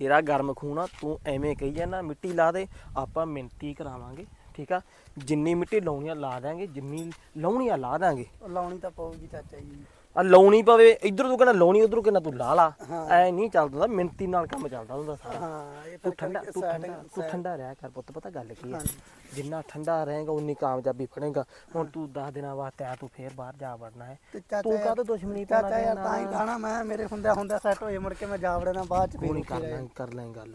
ਤੇਰਾ ਗਰਮ ਖੂਨ ਆ, ਤੂੰ ਐਵੇਂ ਕਹੀ ਜਾਂਦਾ ਮਿੱਟੀ ਲਾ ਦੇ, ਆਪਾਂ ਮਿੰਤੀ ਕਰਾਵਾਂਗੇ, ਠੀਕ ਆ? ਜਿੰਨੀ ਮਿੱਟੀ ਲਾਉਣੀ ਆ, ਲਾ ਦਾਂਗੇ ਜਿੰਨੀ ਲਾਉਣੀ ਆ, ਲਾ ਦਾਂਗੇ ਲਾਉਣੀ ਤਾਂ ਪਊਗੀ ਚਾਚਾ ਜੀ। ਆ ਲਾਉਣੀ ਪਵੇ ਇਧਰ ਤੂੰ ਕਹਿੰਦਾ ਲਾਉਣੀ ਉਧਰ ਕਹਿੰਦਾ ਤੂੰ ਲਾ ਲਾ। ਐ ਨਹੀਂ ਚੱਲਦਾ ਹੁੰਦਾ, ਮਿੰਤੀ ਨਾਲ ਕੰਮ ਚੱਲਦਾ ਹੁੰਦਾ ਸਾਰਾ। ਹਾਂ ਇਹ ਤੂੰ ਠੰਡਾ ਤੂੰ ਠੰਡਾ ਤੂੰ ਠੰਡਾ ਰਹਿ ਕਰ ਪੁੱਤ ਪਤਾ ਗੱਲ ਕੀ ਹੈ। ਜਿੰਨਾ ਠੰਡਾ ਰਹੇਗਾ ਉਨੀ ਕਾਮਯਾਬੀ ਫੜੇਗਾ ਹੁਣ ਤੂੰ 10 ਦਿਨਾਂ ਬਾਅਦ ਆ ਤੂੰ ਫੇਰ ਬਾਹਰ ਜਾ ਵੜਨਾ ਹੈ। ਤੇ ਤੂੰ ਕਾਹਤੋਂ ਦੁਸ਼ਮਣੀ ਪਾਉਣਾ ਚਾਚਾ ਯਾਰ? ਤਾਂ ਹੀ ਕਹਣਾ ਮੈਂ ਮੇਰੇ ਹੁੰਦਿਆਂ ਹੁੰਦਿਆਂ ਸੈੱਟ ਹੋਏ ਮੁੜ ਕੇ ਮੈਂ ਜਾ ਵੜਨਾ ਬਾਅਦ ਚ ਕੋਈ ਕਰ ਲਾਂ ਕਰ ਲਾਂ ਗੱਲ।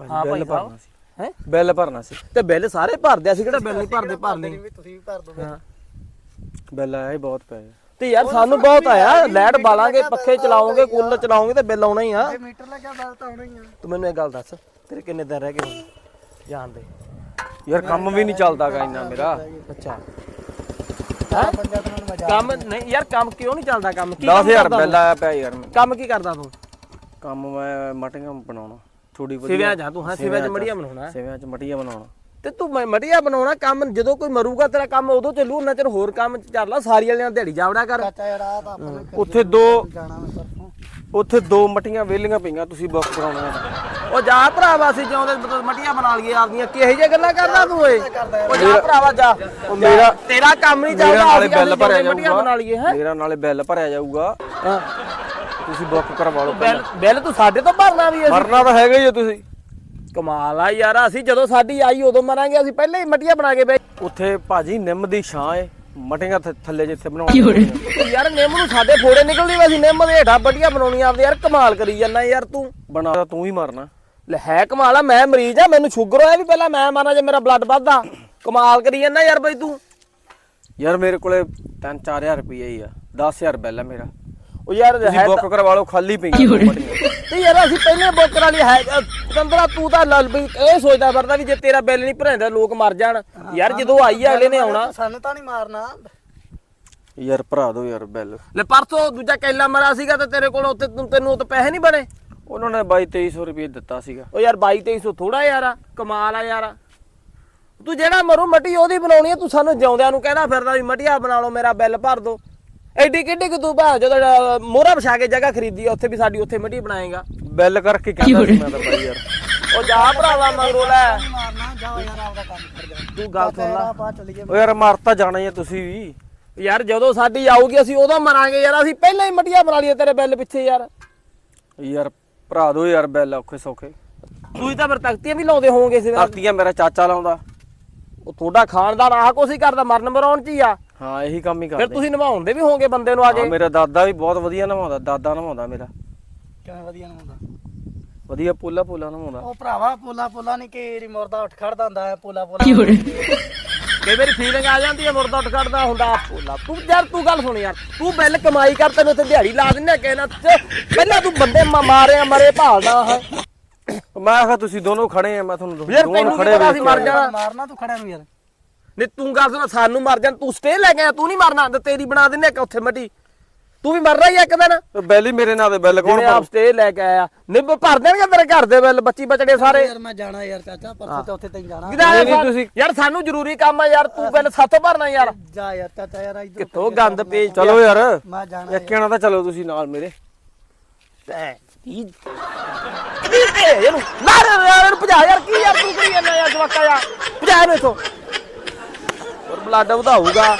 ਹਾਂ ਭਾਈ ਬਿੱਲ ਸਾਹਿਬ। ਭਰਨਾ ਸੀ। ਹੈ? ਬਿੱਲ ਭਰਨਾ ਸੀ। ਤੇ ਬਿੱਲ ਸਾਰੇ ਭਰਦੇ ਅਸੀਂ ਕਿਹੜਾ ਬਿੱਲ ਨਹੀਂ ਭਰਦੇ ਭਰ ਲਈ ਵੀ ਤੁਸੀਂ ਵੀ ਭਰ ਦੋ ਹਾਂ। ਬਿੱਲ ਆਇਆ ਹੀ ਬਹੁਤ ਪਿਆ। ਤੇ ਯਾਰ ਸਾਨੂੰ ਬਹੁਤ ਆਇਆ ਲਾਈਟ ਬਾਲਾਂਗੇ ਪੱਖੇ ਚਲਾਉਂਗੇ ਕੂਲਰ ਚਲਾਉਂਗੇ ਤੇ ਬਿੱਲ ਆਉਣਾ ਹੀ ਆ। ਮੀਟਰ ਲੱਗਿਆ ਬਿੱਲ ਤਾਂ ਆਉਣਾ ਹੀ ਆ। ਤੂੰ ਮੈਨੂੰ ਇਹ ਗੱਲ ਦੱਸ ਤੇਰੇ ਕਿੰਨੇ ਦਿਨ ਰਹਿ ਗਏ ਹੁਣ? ਜਾਣ ਦੇ। ਯਾਰ ਕੰਮ ਵੀ ਨਹੀਂ ਚੱਲਦਾਗਾ ਇੰਨਾ ਮੇਰਾ। ਅੱਛਾ। ਕੰਮ ਨਹੀਂ ਯਾਰ ਕੰਮ ਕਿਉਂ ਨਹੀਂ ਚੱਲਦਾ ਕੰਮ? ਕੀ 10000 ਕਰਦਾ ਬਿੱਲ ਆਇਆ ਪਿਆ ਯਾਰ ਕੰਮ ਕੀ ਕਰਦਾ ਤੂੰ? ਕੰਮ ਮੈਂ ਮਟੀਆਂ ਬਣਾਉਣਾ। ਥੋੜੀ ਸਿਵਿਆਂ ਜਾ ਤੂੰ ਹਾਂ ਸਿਵਿਆਂ ਚ ਮੜੀਆਂ ਬਣਾਉਣਾ। ਸਿਵਿਆਂ ਚ ਮਟੀਆਂ ਬਣਾਉਣਾ। ਤੇ ਤੂੰ ਮ- ਮੜੀਆਂ ਬਣਾਉਣਾ ਕੰਮ ਜਦੋਂ ਕੋਈ ਮਰੂਗਾ ਤੇਰਾ ਕੰਮ ਉਦੋਂ ਚੱਲੂ ਉਹਨਾਂ ਚਿਰ ਹੋਰ ਕੰਮ ਚ ਚੱਲ ਲਾ ਸਾਰੀ ਵਾਲਿਆਂ ਦਿਹਾੜੀ ਜਾਵੜਾ ਕਰ। ਚਾਚਾ ਯਾਰ ਆ ਤਾਂ ਆਪਾਂ ਨੇ ਉੱਥੇ ਦੋ ਜਾਣਾ ਮੈਂ ਪਰਸੋਂ ਉੱਥੇ ਦੋ ਮਟੀਆਂ ਵੇਲੀਆਂ ਪਈਆਂ ਤੁਸੀਂ ਬੁੱਕ ਕਰਾਉਣੀਆਂ ਉਹ ਜਾ ਭਰਾਵਾ ਅਸੀਂ ਜਿਉਂਦੇ ਮਤਲਬ ਮਟੀਆਂ ਬਣਾ ਲਈਏ ਆਪਦੀਆਂ। ਕਿਹੋ ਜਿਹੀਆਂ ਗੱਲਾਂ ਕਰਦਾ ਤੂੰ ਓਏ ਉਹ ਜਾ ਭਰਾਵਾ ਜਾ। ਉਹ ਮੇਰਾ ਤੇਰਾ ਕੰਮ ਨਹੀਂ ਮੇਰਾ ਚੱਲਦਾ ਨਾਲੇ ਅਸੀਂ ਬਿੱਲ ਭਰਿਆ ਮਟੀਆਂ ਬਣਾ ਲਈਏ ਜਾਊਗਾ ਹੈ? ਮੇਰਾ ਨਾਲੇ ਬਿੱਲ ਭਰਿਆ ਜਾਊਗਾ। ਤੁਸੀਂ ਬੁੱਕ ਕਰਵਾ ਲਓ ਬਿੱਲ ਬਿੱਲ ਤੂੰ ਸਾਡੇ ਤੋਂ ਭਰਨਾ ਵੀ ਅਸੀਂ। ਮਰਨਾ ਤਾਂ ਹੈਗਾ ਹੀ ਆ ਤੁਸੀਂ। ਕਮਾਲ ਆ ਯਾਰ ਅਸੀਂ ਜਦੋਂ ਸਾਡੀ ਆਈ ਉਦੋਂ ਮਰਾਂਗੇ ਅਸੀਂ ਪਹਿਲਾਂ ਹੀ ਮਟੀਆਂ ਬਣਾ ਕੇ ਬੈ ਉੱਥੇ ਭਾਜੀ ਨਿੰਮ ਦੀ ਛਾਂ ਏ ਮਟੀਆਂ ਥੱਲੇ ਜਿੱਥੇ ਬਣਾਉਣੀ ਯਾਰ ਨਿੰਮ ਨੂੰ ਸਾਡੇ ਫੋੜੇ ਨਿਕਲਦੀ ਵੇ ਅਸੀਂ ਨਿੰਮ ਦੇ ਹੇਠਾਂ ਵੱਡੀਆਂ ਬਣਾਉਣੀ ਆਪਦੇ ਯਾਰ ਕਮਾਲ ਕਰੀ ਜਾਂਦਾ ਯਾਰ ਤੂੰ। ਬਣਾ ਤਾਂ ਤੂੰ ਹੀ ਮਰਨਾ। ਲੈ ਹੈ ਕਮਾਲ ਆ ਮੈਂ ਮਰੀਜ਼ ਆ ਮੈਨੂੰ ਸ਼ੂਗਰ ਹੋਇਆ ਵੀ ਪਹਿਲਾਂ ਮੈਂ ਮਾਰਾਂ ਜੇ ਮੇਰਾ ਬਲੱਡ ਵੱਧਦਾ। ਕਮਾਲ ਕਰੀ ਜਾਂਦਾ ਯਾਰ ਬਈ ਤੂੰ। ਯਾਰ ਮੇਰੇ ਕੋਲੇ 3-4000 ਰੁਪਏ ਹੀ ਆ 10000 ਬਿੱਲ ਆ ਮੇਰਾ। ਉਹ ਯਾਰ ਤੁਸੀਂ ਹੈ ਬੁੱਕ ਕਰਵਾ ਲਓ ਖਾਲੀ ਮਟੀਆਂ। ਤੇ ਯਾਰ ਅਸੀਂ ਪਹਿਲੇ ਬੁੱਕ ਕਰਾ ਲਈ ਹੈ ਕੰਦਰਾ ਤੂੰ ਤਾਂ ਲਲ ਵੀ ਇਹ ਸੋਚਦਾ ਫਿਰਦਾ ਵੀ ਜੇ ਤੇਰਾ ਬਿੱਲ ਨਹੀਂ ਭਰਾਂਦਾ ਲੋਕ ਮਰ ਜਾਣ। ਯਾਰ ਜਦੋਂ ਆਈ ਆ ਅਗਲੇ ਨੇ ਆਉਣਾ। ਸਾਨੂੰ ਤਾਂ ਨਹੀਂ ਮਾਰਨਾ। ਯਾਰ ਭਰਾ ਦੋ ਯਾਰ ਬਿੱਲ। ਲੈ ਪਰਸੋਂ ਦੂਜਾ ਕੈਲਾ ਮਰਾ ਸੀਗਾ ਤੇ ਤੇਰੇ ਕੋਲ ਉੱਥੇ ਤੈਨੂੰ- ਤੈਨੂੰ ਪੈਸੇ ਨਹੀਂ ਬਣੇ। ਉਹਨਾਂ ਨੇ 22-2300 ਰੁਪਏ ਦਿੱਤਾ ਸੀਗਾ। ਉਹ ਯਾਰ 22 2300 ਥੋੜਾ ਯਾਰ ਕਮਾਲ ਆ ਯਾਰ ਤੂੰ ਜਿਹੜਾ ਮਰੂ ਮਟੀ ਉਹਦੀ ਬਣਾਉਣੀ ਆ ਤੂੰ ਸਾਨੂੰ ਜਿਉਂਦਿਆਂ ਨੂੰ ਕਹਿੰਦਾ ਫਿਰਦਾ ਵੀ ਮਟੀਆ ਬਣਾ ਲਓ ਮੇਰਾ ਬਿੱਲ ਭਰ ਦੋ। ਐਡੀ ਕਿੱਡੀ ਕਿ ਤੂੰ ਭਾ ਜਦੋਂ ਮੋਹਰਾ ਵਿਛਾ ਕੇ ਜਗ੍ਹਾ ਖਰੀਦੀ ਆ, ਉੱਥੇ ਵੀ ਸਾਡੀ ਉੱਥੇ ਮਟੀ ਬਣਾਏਗਾ। ਬਿੱਲ ਕਰਕੇ ਕਹਿੰਦਾ ਸੀ ਮੈਂ ਤਾਂ ਬਾਈ ਯਾਰ। ਉਹ ਜਾ ਭਰਾਵਾ ਮਗਰੋਂ ਲੈ। ਨਹੀਂ ਮਾਰਨਾ ਜਾਓ ਯਾਰ ਆਪਦਾ ਕੰਮ ਕਰ ਜਾ ਤੂੰ ਗੱਲ ਸੁਣ ਲੈ। ਪਾ ਚੱਲੀਏ ਓ ਯਾਰ ਮਰ ਤਾਂ ਜਾਣਾ ਹੀ ਆ ਤੁਸੀਂ ਵੀ। ਯਾਰ ਜਦੋਂ ਸਾਡੀ ਆਊਗੀ ਅਸੀਂ ਉਦੋਂ ਮਰਾਂਗੇ ਯਾਰ। ਅਸੀਂ ਪਹਿਲਾਂ ਹੀ ਮਟੀਆ ਬਣਾ ਲਈਏ ਤੇਰੇ ਬਿੱਲ ਪਿੱਛੇ ਯਾਰ। ਯਾਰ ਭਰਾ ਦੋ ਯਾਰ ਬਿੱਲ ਔਖੇ ਸੌਖੇ। ਤੁਸੀਂ ਤਾਂ ਫਿਰ ਤਖਤੀਆਂ ਵੀ ਲਾਉਂਦੇ ਹੋਵੋਗੇ ਇਸ ਵੇਲੇ ਧਰਤੀਆਂ ਮੇਰਾ ਚਾਚਾ ਲਾਉਂਦਾ। ਉਹ ਤੁਹਾਡਾ ਖਾਨਦਾਨ ਆਹ ਕੁਛ ਹੀ ਕਰਦਾ ਮਰਨ ਮਰਾਉਣ ਚ ਹੀ ਆ। ਹਾਂ ਇਹੀ ਕੰਮ ਹੀ ਫਿਰ ਕਰਦੇ। ਤੁਸੀਂ ਨਿਭਾਉਂਦੇ ਵੀ ਹੋਵੋਗੇ ਬੰਦੇ ਨੂੰ ਆ ਹਾਂ ਕੇ। ਮੇਰਾ ਦਾਦਾ ਵੀ ਬਹੁਤ ਵਧੀਆ ਨਵਾਉਂਦਾ ਦਾਦਾ ਨਵਾਉਂਦਾ ਮੇਰਾ। ਕਿਵੇਂ ਵਧੀਆ ਨਾ ਹੁੰਦਾ ਵਧੀਆ ਪੋਲਾ ਪੋਲਾ ਨਵਾਉਂਦਾ ਉਹ ਭਰਾਵਾ ਪੋਲਾ ਪੋਲਾ ਨਹੀਂ ਕਿ ਮਰਦਾ ਉੱਠ ਖੜਦਾ ਹੁੰਦਾ ਹੈ ਪੋਲਾ ਪੋਲਾ। ਕਈ ਵਾਰੀ ਫੀਲਿੰਗ ਆ ਜਾਂਦੀ ਹੈ ਮੁਰਦਾ ਉੱਠ ਕੱਢਦਾ ਹੁੰਦਾ ਭੋਲਾ ਤੂੰ ਯਾਰ ਤੂੰ ਗੱਲ ਸੁਣ ਯਾਰ ਤੂੰ ਬਿੱਲ ਕਮਾਈ ਕਰ ਤੈਨੂੰ ਇੱਥੇ ਦਿਹਾੜੀ ਲਾ ਦਿੰਨੇ ਕਹਿਣਾ ਤੇ ਪਹਿਲਾਂ ਤੂੰ ਬੰਦੇ ਮ- ਮਾਰੇ ਆ ਮਰੇ ਭਾਲਦਾ ਹੈ ਮੈਂ ਆਖਾ ਤੁਸੀਂ ਦੋਨੋਂ ਖੜੇ ਆ ਮੈਂ ਤੁਹਾਨੂੰ ਯਾਰ ਤੈਨੂੰ ਖੜੇ ਕੀ ਪਤਾ ਸੀ ਵੇਖ ਮਰ ਕੇ ਜਾਣਾ? ਮਾਰਨਾ ਤੂੰ ਖੜਿਆ ਨੂੰ ਯਾਰ। ਨਹੀਂ ਤੂੰ ਗੱਲ ਸੁਣ ਸਾਨੂੰ ਮਰ ਜਾਣ ਤੂੰ ਸਟੇ ਲੈ ਗਿਆ ਤੂੰ ਨਹੀਂ ਮਰਨਾ ਤੇ ਤੇਰੀ ਬਣਾ ਦਿੰਨੇ ਇੱਕ ਉੱਥੇ ਮੱਟੀ। ਤੂੰ ਵੀ ਮਰਨਾ ਹੀ ਆ ਇੱਕ ਦਿਨ। ਬਿੱਲ ਹੀ ਮੇਰੇ ਨਾਂ ਦੇ ਬਿੱਲ ਕੌਣ ਆਪ ਸਟੇ ਲੈ ਕੇ ਆਇਆ। ਨਿੱਬ ਭਰ ਦੇਣਗੇ ਤੇਰੇ ਘਰ ਦੇ ਬਿੱਲ ਬੱਚੀ ਬਚੜੇ ਸਾਰੇ। ਯਾਰ ਮੈਂ ਜਾਣਾ ਯਾਰ ਚਾਚਾ ਪਰਸੋਂ ਚੌਥੇ ਤੈਨੂੰ ਜਾਣਾ। ਕਿਦਾਂ ਨਹੀਂ, ਨਹੀਂ, ਤੁਸੀਂ- ਯਾਰ ਸਾਨੂੰ ਜ਼ਰੂਰੀ ਕੰਮ ਆ ਯਾਰ ਤੂੰ ਬਿੱਲ ਸਾਥੋਂ ਭਰਨਾ ਯਾਰ। ਜਾ ਯਾਰ ਚਾਚਾ ਯਾਰ ਇੱਧਰ ਕਿੱਥੋਂ ਗੰਦ ਪੇਜ ਚਲੋ ਯਾਰ ਮੈਂ ਜਾਣਾ ਇੱਕ ਜਣਾ ਤਾਂ ਚਲੋ ਤੁਸੀਂ ਨਾਲ ਮੇਰੇ। ਤੈਂ ਕੀ ਕੀ ਤੇ ਇਹਨੂੰ ਮਾਰ ਯਾਰ ਇਹਨੂੰ ਭਜਾ ਯਾਰ ਕੀ ਯਾਰ ਤੂੰ ਕਰੀ ਜਾਂਦਾ ਯਾਰ ਜਵਾਕਾ ਯਾਰ? ਭਜਾ ਇਹਨੂੰ ਇਥੋਂ। ਹੋਰ ਬਲੱਡ ਵਧਾਊਗਾ।